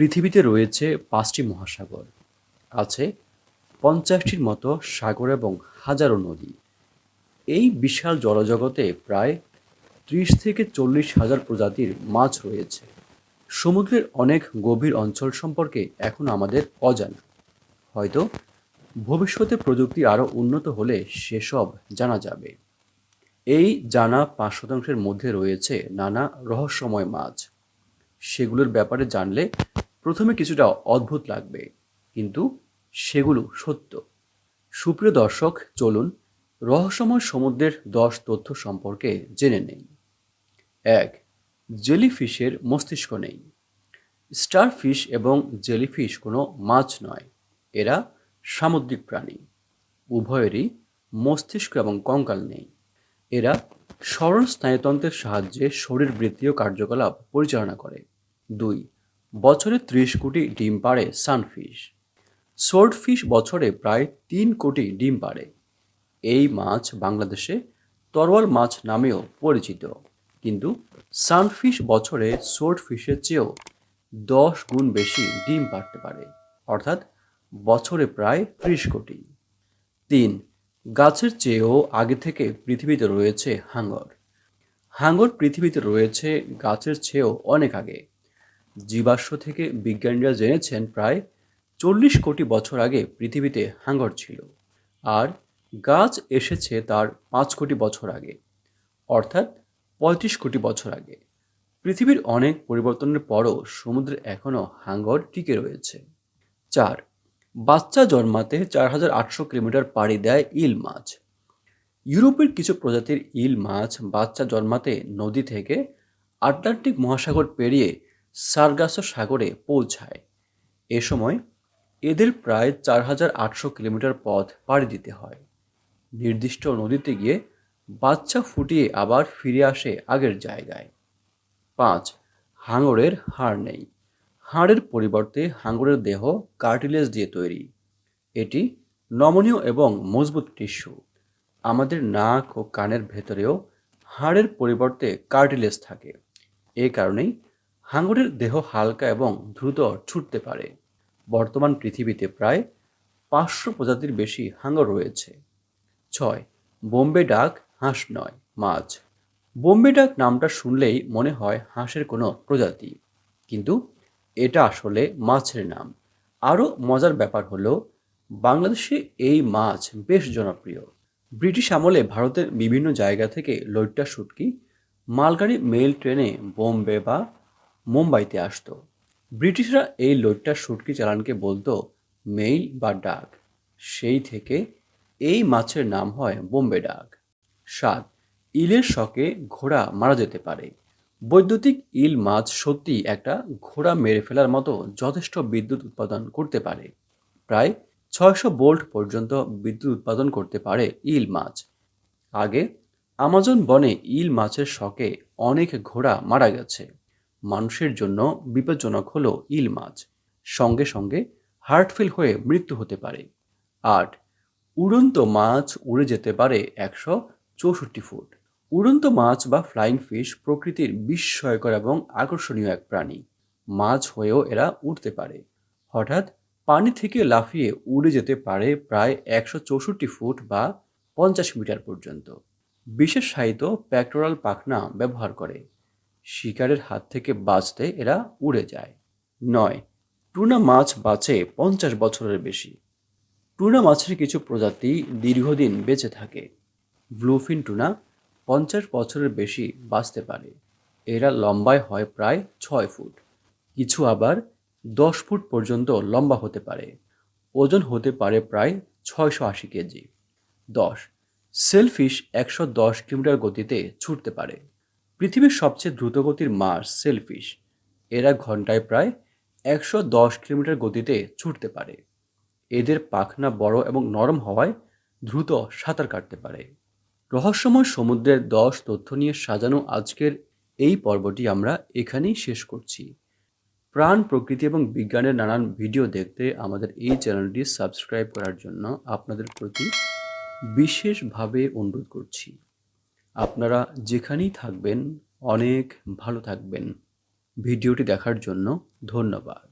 পৃথিবীতে রয়েছে পাঁচটি মহাসাগর। আছে পঞ্চাশটির মতো সাগর এবং হাজারো নদী। এই বিশাল জলজগতে প্রায় ত্রিশ থেকে চল্লিশ হাজার প্রজাতির মাছ রয়েছে। সমুদ্রের অনেক গভীর অঞ্চল সম্পর্কে এখন আমাদের অজানা। হয়তো ভবিষ্যতে প্রযুক্তি আরও উন্নত হলে সেসব জানা যাবে। এই জানা পাঁচ শতাংশের মধ্যে রয়েছে নানা রহস্যময় মাছ। সেগুলোর ব্যাপারে জানলে প্রথমে কিছুটা অদ্ভুত লাগবে, কিন্তু সেগুলো সত্য। সুপ্রিয় দর্শক, চলুন রহস্যময় সমুদ্রের দশ তথ্য সম্পর্কে জেনে নেই। এক, জেলিফিশের মস্তিষ্ক নেই। স্টারফিশ এবং জেলিফিশ কোনো মাছ নয়, এরা সামুদ্রিক প্রাণী। উভয়েরই মস্তিষ্ক এবং কঙ্কাল নেই। এরা সরল স্নায়ুতন্ত্রের সাহায্যে শরীরবৃত্তীয় কার্যকলাপ পরিচালনা করে। দুই বছরে ত্রিশ কোটি ডিম পাড়ে সানফিশ। সোর্ডফিশ বছরে প্রায় তিন কোটি ডিম পাড়ে। এই মাছ বাংলাদেশে তরোয়াল মাছ নামেও পরিচিত। কিন্তু সানফিশ বছরে সোর্ডফিশের চেয়েও দশ গুণ বেশি ডিম পাড়তে পারে। অর্থাৎ বছরে প্রায় ত্রিশ কোটি। তিন, গাছের চেয়েও আগে থেকে পৃথিবীতে রয়েছে হাঙ্গর। হাঙ্গর পৃথিবীতে রয়েছে গাছের চেয়েও অনেক আগে। জীবাশ্ম থেকে বিজ্ঞানীরা জেনেছেন প্রায় চল্লিশ কোটি বছর আগে পৃথিবীতে হাঙ্গর ছিল। আর গাছ এসেছে তার পাঁচ কোটি বছর আগে, অর্থাৎ পঁয়ত্রিশ কোটি বছর আগে। পৃথিবীর অনেক পরিবর্তনের পরও সমুদ্রে এখনও হাঙ্গর টিকে রয়েছে। চার, বাচ্চা জন্মাতে চার হাজার আটশো কিলোমিটার পাড়ি দেয় ইল মাছ। ইউরোপের কিছু প্রজাতির ইল মাছ বাচ্চা জন্মাতে নদী থেকে আটলান্টিক মহাসাগর পেরিয়ে সারগাসো সাগরে পৌঁছায়। এ সময় এদের প্রায় চার হাজার আটশো কিলোমিটার পথ পাড়ি দিতে হয়। নির্দিষ্ট নদীতে গিয়ে বাচ্চা ফুটিয়ে আবার ফিরে আসে আগের জায়গায়। পাঁচ, হাঙরের হাড় নেই। হাড়ের পরিবর্তে হাঙরের দেহ কার্টিলেজ দিয়ে তৈরি। এটি নমনীয় এবং মজবুত টিস্যু। আমাদের নাক ও কানের ভেতরেও হাড়ের পরিবর্তে কার্টিলেজ থাকে। এ কারণেই হাঙরের দেহ হালকা এবং দ্রুত ছুটতে পারে। বর্তমান পৃথিবীতে প্রায় পাঁচশো প্রজাতির বেশি হাঙর রয়েছে। ছয়, বোম্বে ডাক হাঁস নয়, মাছ। বোম্বে ডাক নামটা শুনলেই মনে হয় হাঁসের কোনো প্রজাতি। কিন্তু এটা আসলে মাছের নাম। আরও মজার ব্যাপার হলো, বাংলাদেশে এই মাছ বেশ জনপ্রিয়। ব্রিটিশ আমলে ভারতের বিভিন্ন জায়গা থেকে লইট্টা শুটকি, মালগাড়ি মেল ট্রেনে বোম্বে বা মুম্বাইতে আসতো। ব্রিটিশরা এই লইট্টা সুটকি চালানকে বলতো, মেইল বা ডাক। সেই থেকে এই মাছের নাম হয় বোম্বে ডাক। সাত, ইলের শকে ঘোড়া মারা যেতে পারে। বৈদ্যুতিক ইল মাছ সত্যি একটা ঘোড়া মেরে ফেলার মতো যথেষ্ট বিদ্যুৎ উৎপাদন করতে পারে। প্রায় ছয়শো বোল্ট পর্যন্ত বিদ্যুৎ উৎপাদন করতে পারে ইল মাছ। আগে আমাজন বনে ইল মাছের শকে অনেক ঘোড়া মারা গেছে। মানুষের জন্য বিপজ্জনক হল ইল মাছ। সঙ্গে সঙ্গে হার্টফেল হয়ে মৃত্যু হতে পারে। আট, উড়ন্ত মাছ উড়ে যেতে পারে একশো চৌষট্টি ফুট। উড়ন্ত মাছ বা ফ্লাইং ফিশ প্রকৃতির বিস্ময়কর এবং আকর্ষণীয় এক প্রাণী। মাছ হয়েও এরা উঠতে পারে। হঠাৎ পানি থেকে লাফিয়ে উড়ে যেতে পারে প্রায় একশো চৌষট্টি ফুট বা পঞ্চাশ মিটার পর্যন্ত। বিশেষ সাহিত্য প্যাক্টোরাল পাখনা ব্যবহার করে। শিকারের হাত থেকে বাঁচতে এরা উড়ে যায়। নয়, টুনা মাছ বাঁচে পঞ্চাশ বছরের বেশি। টুনা মাছের কিছু প্রজাতি দীর্ঘদিন বেঁচে থাকে। ব্লুফিন টুনা পঞ্চাশ বছরের বেশি বাঁচতে পারে। এরা লম্বায় হয় প্রায় ছয় ফুট। কিছু আবার দশ ফুট পর্যন্ত লম্বা হতে পারে। ওজন হতে পারে প্রায় ছয়শো আশি কেজি। দশ, সেলফিশ একশো দশ কিলোমিটার গতিতে ছুটতে পারে। পৃথিবীর সবচেয়ে দ্রুতগতির মাছ সেলফিশ। এরা ঘন্টায় প্রায় একশো দশ কিলোমিটার গতিতে ছুটতে পারে। এদের পাখনা বড় এবং নরম হওয়ায় দ্রুত সাঁতার কাটতে পারে। রহস্যময় সমুদ্রের দশ তথ্য নিয়ে সাজানো আজকের এই পর্বটি আমরা এখানেই শেষ করছি। প্রাণ, প্রকৃতি এবং বিজ্ঞানের নানান ভিডিও দেখতে আমাদের এই চ্যানেলটি সাবস্ক্রাইব করার জন্য আপনাদের প্রতি বিশেষভাবে অনুরোধ করছি। আপনারা যেখানেই থাকবেন অনেক ভালো থাকবেন। ভিডিওটি দেখার জন্য ধন্যবাদ।